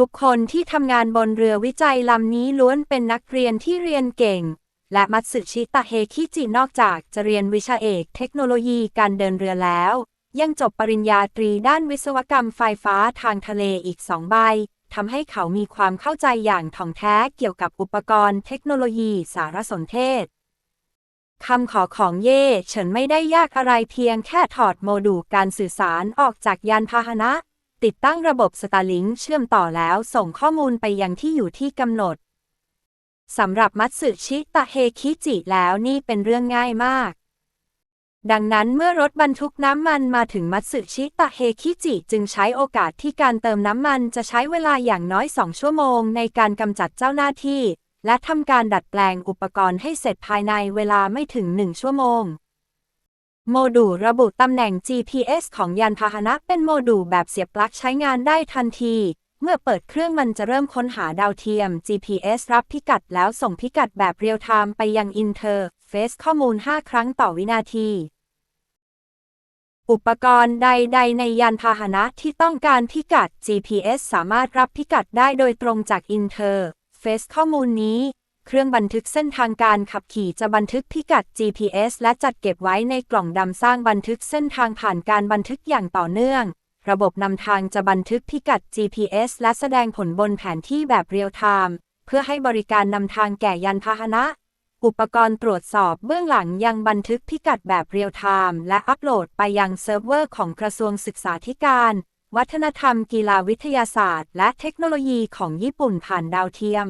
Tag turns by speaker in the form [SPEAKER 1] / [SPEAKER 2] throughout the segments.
[SPEAKER 1] ทุกคนที่ทำงานบนเรือวิจัยลำนี้ล้วนเป็นนักเรียนที่เรียนเก่ง และมัตสึชิตะเฮคิจินอกจากจะเรียนวิชาเอกเทคโนโลยีการเดินเรือแล้ว ยังจบปริญญาตรีด้านวิศวกรรมไฟฟ้าทางทะเลอีกสองใบทำให้เขามีความเข้าใจอย่างถ่องแท้เกี่ยวกับอุปกรณ์เทคโนโลยีสารสนเทศคำขอของเย่เฉินไม่ได้ยากอะไรเพียงแค่ถอดโมดูลการสื่อสารออกจากยานพาหนะ ติดตั้งระบบสตาร์ลิงเชื่อมต่อแล้วส่งข้อมูลไปยังที่อยู่ที่กำหนด สำหรับมัตสึชิตะเฮคิจิแล้วนี่เป็นเรื่องง่ายมาก ดังนั้นเมื่อรถบรรทุกน้ำมันมาถึงมัตสึชิตะเฮคิจิจึงใช้โอกาสที่การเติมน้ำมันจะใช้เวลาอย่างน้อยสองชั่วโมงในการกำจัดเจ้าหน้าที่ และทำการดัดแปลงอุปกรณ์ให้เสร็จภายในเวลาไม่ถึงหนึ่งชั่วโมง โมดูลระบุตำแหน่ง GPS ของยานพาหนะเป็นโมดูลแบบเสียบปลั๊กใช้งานได้ทันที เมื่อเปิดเครื่องมันจะเริ่มค้นหาดาวเทียม GPS รับพิกัดแล้วส่งพิกัดแบบเรียลไทม์ไปยังอินเทอร์เฟซข้อมูล 5 ครั้งต่อวินาที อุปกรณ์ใด ๆ ในยานพาหนะที่ต้องการพิกัด GPS สามารถรับพิกัดได้โดยตรงจากอินเทอร์เฟซข้อมูลนี้ เครื่องบันทึกเส้นทางการขับขี่จะบันทึกพิกัด GPS และจัดเก็บไว้ในกล่องดำสร้างบันทึกเส้นทางผ่านการบันทึกอย่างต่อเนื่อง ระบบนำทางจะบันทึกพิกัด GPS และแสดงผลบนแผนที่แบบเรียลไทม์เพื่อให้บริการนำทางแก่ยานพาหนะ อุปกรณ์ตรวจสอบเบื้องหลังยังบันทึกพิกัดแบบเรียลไทม์และอัปโหลดไปยังเซิร์ฟเวอร์ของกระทรวงศึกษาธิการ วัฒนธรรมกีฬาวิทยาศาสตร์ และเทคโนโลยีของญี่ปุ่นผ่านดาวเทียม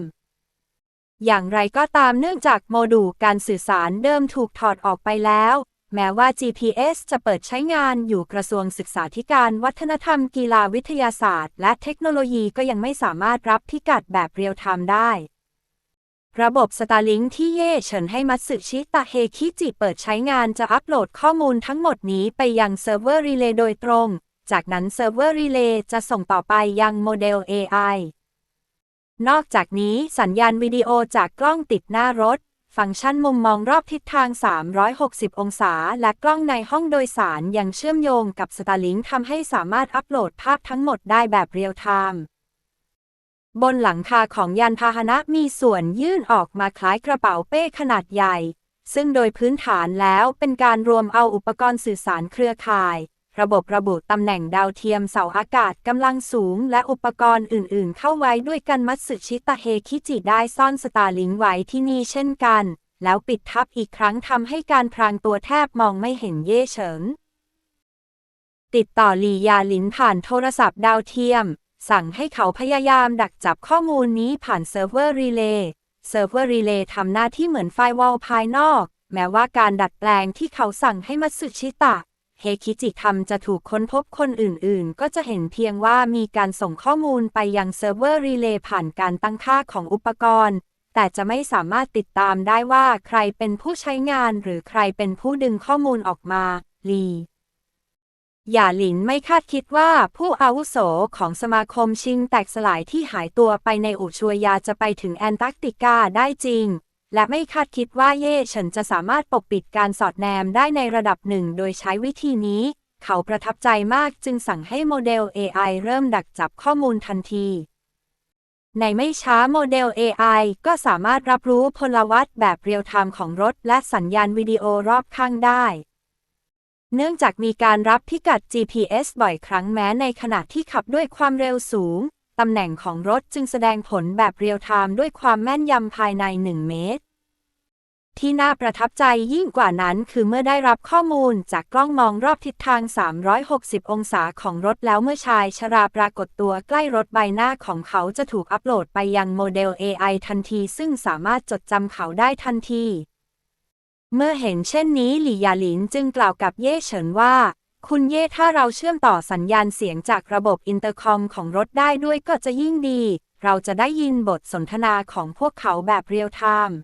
[SPEAKER 1] อย่างไรก็ตามเนื่องจากโมดูลการสื่อสารเดิมถูกถอดออกไปแล้ว แม้ว่า GPS จะเปิดใช้งานอยู่กระทรวงศึกษาธิการวัฒนธรรมกีฬาวิทยาศาสตร์ และเทคโนโลยีก็ยังไม่สามารถรับพิกัดแบบเรียลไทม์ได้ ระบบ Starlink ที่เย่เฉินให้มัตสึชิตะเฮคิจิเปิดใช้งานจะอัปโหลดข้อมูลทั้งหมดนี้ไปยังเซิร์ฟเวอร์รีเลย์โดยตรง จากนั้นเซิร์ฟเวอร์รีเลย์จะส่งต่อไปยังโมเดล AI นอกจากนี้สัญญาณวิดีโอจากกล้องติดหน้ารถ ฟังก์ชันมุมมองรอบทิศทาง 360 องศา และกล้องในห้องโดยสารยังเชื่อมโยงกับ Starlink ทำให้สามารถอัปโหลดภาพทั้งหมดได้แบบเรียลไทม์บนหลังคาของยานพาหนะมีส่วนยื่นออกมาคล้ายกระเป๋าเป้ขนาดใหญ่ ซึ่งโดยพื้นฐานแล้วเป็นการรวมเอาอุปกรณ์สื่อสารเครือข่าย ระบบระบุตำแหน่งดาวเทียมเสาอากาศกำลังสูง และอุปกรณ์อื่น ๆ เข้าไว้ด้วยกันมัตสึชิตะเฮคิจิได้ซ่อนสตาลิงไว้ที่นี่เช่นกัน แล้วปิดทับอีกครั้งทำให้การพรางตัวแทบมองไม่เห็นเย่เฉิง ติดต่อลียาลินผ่านโทรศัพท์ดาวเทียม สั่งให้เขาพยายามดักจับข้อมูลนี้ผ่านเซิร์ฟเวอร์รีเลย์เซิร์ฟเวอร์รีเลย์ทำหน้าที่เหมือนไฟวอลภายนอก แม้ว่าการดัดแปลงที่เขาสั่งให้มัตสึชิตะ เฮคิจิทำจะถูกค้นพบคนอื่นๆ ก็จะเห็นเพียงว่ามีการส่งข้อมูลไปยังเซิร์ฟเวอร์รีเลย์ผ่านการตั้งค่าของอุปกรณ์ แต่จะไม่สามารถติดตามได้ว่าใครเป็นผู้ใช้งานหรือใครเป็นผู้ดึงข้อมูลออกมา ลีหย่าหลินไม่คาดคิดว่าผู้อาวุโสของสมาคมชิงแตกสลายที่หายตัวไปในอุชัวยาจะไปถึงแอนตาร์กติกาได้จริง และไม่คาดคิดว่าเย่เฉินจะสามารถปกปิดการสอดแนมได้ในระดับหนึ่งโดยใช้วิธีนี้ เขาประทับใจมากจึงสั่งให้โมเดล AI เริ่มดักจับข้อมูลทันที ในไม่ช้าโมเดล AI ก็สามารถรับรู้พลวัตแบบเรียลไทม์ของรถและสัญญาณวิดีโอรอบข้างได้ เนื่องจากมีการรับพิกัด GPS บ่อยครั้งแม้ในขณะที่ขับด้วยความเร็วสูง ตำแหน่งของรถจึงแสดงผลแบบเรียลไทม์ด้วยความแม่นยำภายใน 1 เมตร ที่น่าประทับใจยิ่งกว่านั้นคือเมื่อได้รับข้อมูลจากกล้องมองรอบทิศทาง 360 องศาของรถแล้วเมื่อชายชราปรากฏตัวใกล้รถใบหน้าของเขาจะถูกอัปโหลดไปยังโมเดล AI ทันที ซึ่งสามารถจดจำเขาได้ทันที เมื่อเห็นเช่นนี้หลี่หยาหลินจึงกล่าวกับเย่เฉินว่า คุณเย่ถ้าเราเชื่อมต่อสัญญาณเสียงจากระบบอินเตอร์คอมของรถได้ด้วยก็จะยิ่งดี เราจะได้ยินบทสนทนาของพวกเขาแบบเรียลไทม์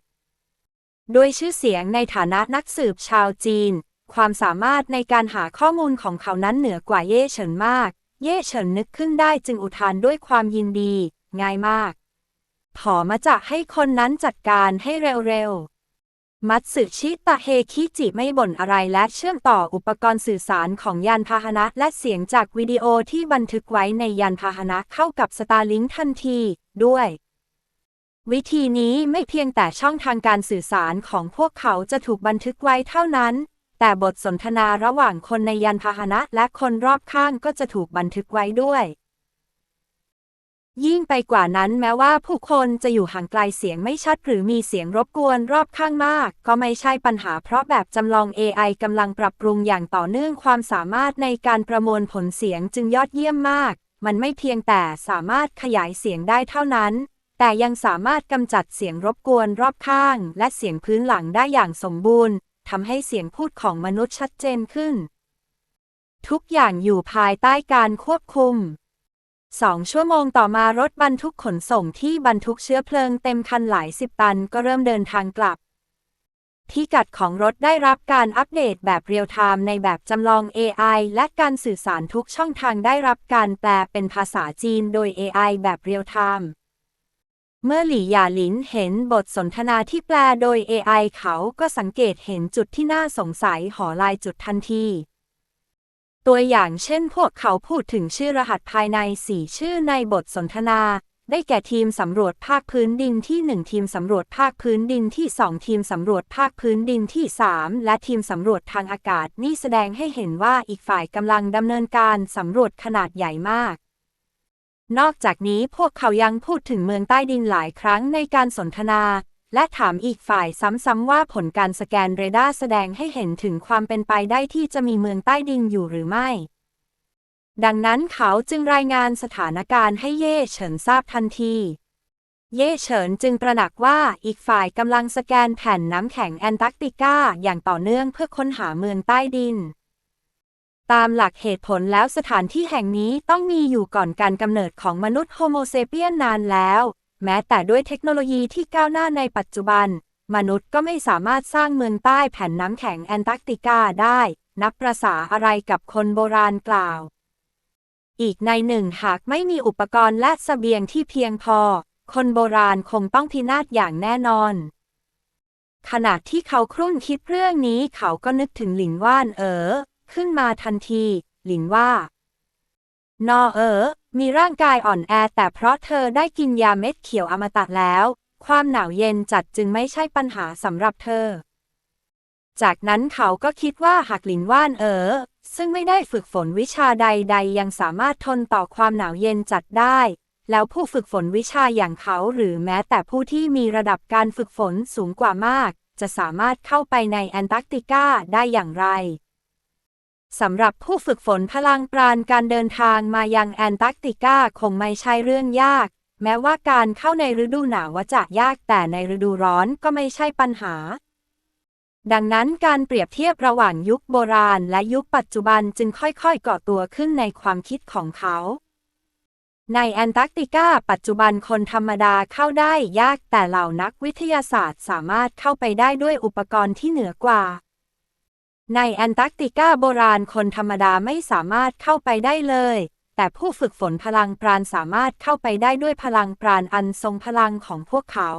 [SPEAKER 1] ด้วยชื่อเสียงในฐานะนักสืบชาวจีน ความสามารถในการหาข้อมูลของเขานั้นเหนือกว่าเย่เฉินมาก เย่เฉินนึกขึ้นได้จึงอุทานด้วยความยินดี ง่ายมาก ขอมาจะให้คนนั้นจัดการให้เร็วๆ มัตสึชิตะเฮคิจิไม่บ่นอะไรและเชื่อมต่ออุปกรณ์สื่อสารของยานพาหนะและเสียงจากวิดีโอที่บันทึกไว้ในยานพาหนะเข้ากับสตาร์ลิงทันที ด้วย วิธีนี้ไม่เพียงแต่ช่องทางการสื่อสารของพวกเขาจะถูกบันทึกไว้เท่านั้น แต่บทสนทนาระหว่างคนในยานพาหนะและคนรอบข้างก็จะถูกบันทึกไว้ด้วย ยิ่งไปกว่านั้นแม้ว่าผู้คนจะอยู่ห่างไกลเสียงไม่ชัดหรือมีเสียงรบกวนรอบข้างมาก ก็ไม่ใช่ปัญหาเพราะแบบจำลอง AI กำลังปรับปรุงอย่างต่อเนื่องความสามารถในการประมวลผลเสียงจึงยอดเยี่ยมมาก มันไม่เพียงแต่สามารถขยายเสียงได้เท่านั้น แต่ยังสามารถกำจัดเสียงรบกวนรอบข้าง และเสียงพื้นหลังได้อย่างสมบูรณ์ทำให้เสียงพูดของมนุษย์ชัดเจนขึ้น ทุกอย่างอยู่ภายใต้การควบคุม สองชั่วโมงต่อมารถบรรทุกขนส่งที่บรรทุกเชื้อเพลิงเต็มคันหลายสิบตันก็เริ่มเดินทางกลับที่กัดของรถได้รับการอัปเดตแบบเรียลไทม์ในแบบจำลอง AI และการสื่อสารทุกช่องทางได้รับการแปลเป็นภาษาจีนโดย AI แบบเรียลไทม์เมื่อหลี่หยาหลินเห็นบทสนทนาที่แปลโดย AI เขาก็สังเกตเห็นจุดที่น่าสงสัยหอลายจุดทันที ตัวอย่างเช่นพวกเขาพูดถึงชื่อรหัสภายใน 4 ชื่อในบทสนทนา ได้แก่ทีมสำรวจภาคพื้นดินที่ 1 ทีมสำรวจภาคพื้นดินที่ 2 ทีมสำรวจภาคพื้นดินที่ 3 และทีมสำรวจทางอากาศนี่แสดงให้เห็นว่าอีกฝ่ายกำลังดำเนินการสำรวจขนาดใหญ่มากนอกจากนี้พวกเขายังพูดถึงเมืองใต้ดินหลายครั้งในการสนทนา และถามอีกฝ่ายซ้ำๆว่าผลการสแกนเรดาร์แสดงให้เห็นถึงความเป็นไปได้ที่จะมีเมืองใต้ดินอยู่หรือไม่ ดังนั้นเขาจึงรายงานสถานการณ์ให้เย่เฉินทราบทันที เย่เฉินจึงตระหนักว่าอีกฝ่ายกำลังสแกนแผ่นน้ำแข็งแอนตาร์กติกาอย่างต่อเนื่องเพื่อค้นหาเมืองใต้ดิน ตามหลักเหตุผลแล้วสถานที่แห่งนี้ต้องมีอยู่ก่อนการกำเนิดของมนุษย์โฮโมเซเปียนนานแล้ว แม้แต่ด้วยเทคโนโลยีที่ก้าวหน้าในปัจจุบัน มนุษย์ก็ไม่สามารถสร้างเมืองใต้แผ่นน้ำแข็งแอนตาร์กติกาได้ นับประษาอะไรกับคนโบราณกล่าว อีกในหนึ่งหากไม่มีอุปกรณ์และเสบียงที่เพียงพอ คนโบราณคงต้องพินาศอย่างแน่นอน ขณะที่เขาครุ่นคิดเรื่องนี้เขาก็นึกถึงหลินว่านเอ๋อขึ้นมาทันที หลินว่า นอเอ๋อมีร่างกายอ่อนแอแต่เพราะเธอได้กินยาเม็ดเขียวอมตะแล้ว ความหนาวเย็นจัดจึงไม่ใช่ปัญหาสำหรับเธอ จากนั้นเขาก็คิดว่าหากหลินว่านเอ๋อซึ่งไม่ได้ฝึกฝนวิชาใดๆ ยังสามารถทนต่อความหนาวเย็นจัดได้ แล้วผู้ฝึกฝนวิชาอย่างเขาหรือแม้แต่ผู้ที่มีระดับการฝึกฝนสูงกว่ามาก จะสามารถเข้าไปในแอนตาร์กติกาได้อย่างไร สำหรับผู้ฝึกฝนพลังปราณการเดินทางมายังแอนตาร์กติกาคงไม่ใช่เรื่องยาก แม้ว่าการเข้าในฤดูหนาวจะยากแต่ในฤดูร้อนก็ไม่ใช่ปัญหา ดังนั้นการเปรียบเทียบระหว่างยุคโบราณและยุคปัจจุบันจึงค่อยๆก่อตัวขึ้นในความคิดของเขา ในแอนตาร์กติกาปัจจุบันคนธรรมดาเข้าได้ยากแต่เหล่านักวิทยาศาสตร์สามารถเข้าไปได้ด้วยอุปกรณ์ที่เหนือกว่า ในแอนตาร์กติกาโบราณคนธรรมดาไม่สามารถเข้าไปได้เลย แต่ผู้ฝึกฝนพลังปราณสามารถเข้าไปได้ด้วยพลังปราณอันทรงพลังของพวกเขา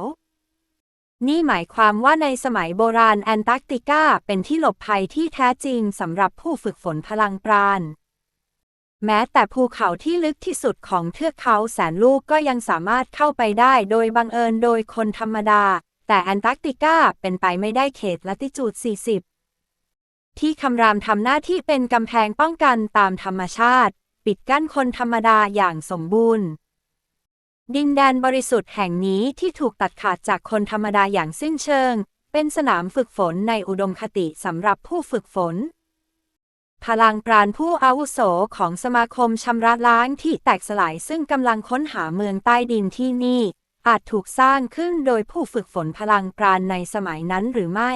[SPEAKER 1] นี่หมายความว่าในสมัยโบราณแอนตาร์กติกาเป็นที่หลบภัยที่แท้จริงสำหรับผู้ฝึกฝนพลังปราณแม้แต่ภูเขาที่ลึกที่สุดของเทือกเขาแสนลูกก็ยังสามารถเข้าไปได้โดยบังเอิญโดยคนธรรมดา แต่แอนตาร์กติกาเป็นไปไม่ได้เขตลัติจูด 40 ที่คำรามทำหน้าที่เป็นกำแพงป้องกันตามธรรมชาติ ปิดกั้นคนธรรมดาอย่างสมบูรณ์ ดินแดนบริสุทธิ์แห่งนี้ที่ถูกตัดขาดจากคนธรรมดาอย่างสิ้นเชิง เป็นสนามฝึกฝนในอุดมคติสำหรับผู้ฝึกฝน พลังปราณผู้อาวุโสของสมาคมชำระล้างที่แตกสลายซึ่งกำลังค้นหาเมืองใต้ดินที่นี่ อาจถูกสร้างขึ้นโดยผู้ฝึกฝนพลังปราณในสมัยนั้นหรือไม่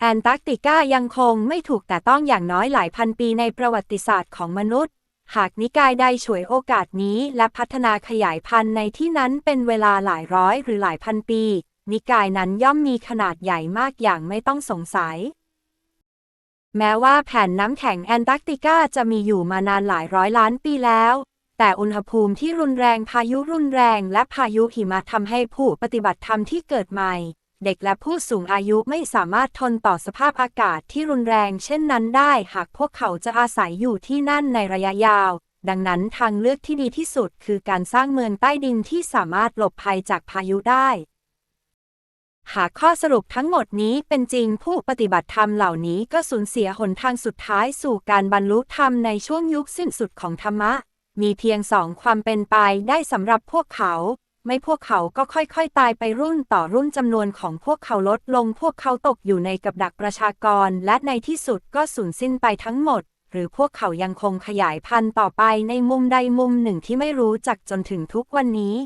[SPEAKER 1] แอนตาร์กติกายังคงไม่ถูกแต่ต้องอย่างน้อยหลายพันปีในประวัติศาสตร์ของมนุษย์ หากนิกายใดฉวยโอกาสนี้และพัฒนาขยายพันธุ์ในที่นั้นเป็นเวลาหลายร้อยหรือหลายพันปี นิกายนั้นย่อมมีขนาดใหญ่มากอย่างไม่ต้องสงสัย แม้ว่าแผ่นน้ำแข็งแอนตาร์กติกาจะมีอยู่มานานหลายร้อยล้านปีแล้วแต่อุณหภูมิที่รุนแรงพายุรุนแรงและพายุหิมะทำให้ผู้ปฏิบัติธรรมที่เกิดใหม่ เด็กและผู้สูงอายุไม่สามารถทนต่อสภาพอากาศที่รุนแรงเช่นนั้นได้ หากพวกเขาจะอาศัยอยู่ที่นั่นในระยะยาว ดังนั้นทางเลือกที่ดีที่สุดคือการสร้างเมืองใต้ดินที่สามารถหลบภัยจากพายุได้ หากข้อสรุปทั้งหมดนี้เป็นจริงผู้ปฏิบัติธรรมเหล่านี้ก็สูญเสียหนทางสุดท้ายสู่การบรรลุธรรมในช่วงยุคสิ้นสุดของธรรมะ มีเพียงสองความเป็นไปได้สำหรับพวกเขา ไม่พวกเขาก็ค่อยๆ ตายไปรุ่นต่อรุ่นจำนวนของพวกเขาลดลงพวกเขาตกอยู่ในกับดักประชากร และในที่สุดก็สูญสิ้นไปทั้งหมด หรือพวกเขายังคงขยายพันธุ์ต่อไปในมุมใดมุมหนึ่งที่ไม่รู้จักจนถึงทุกวันนี้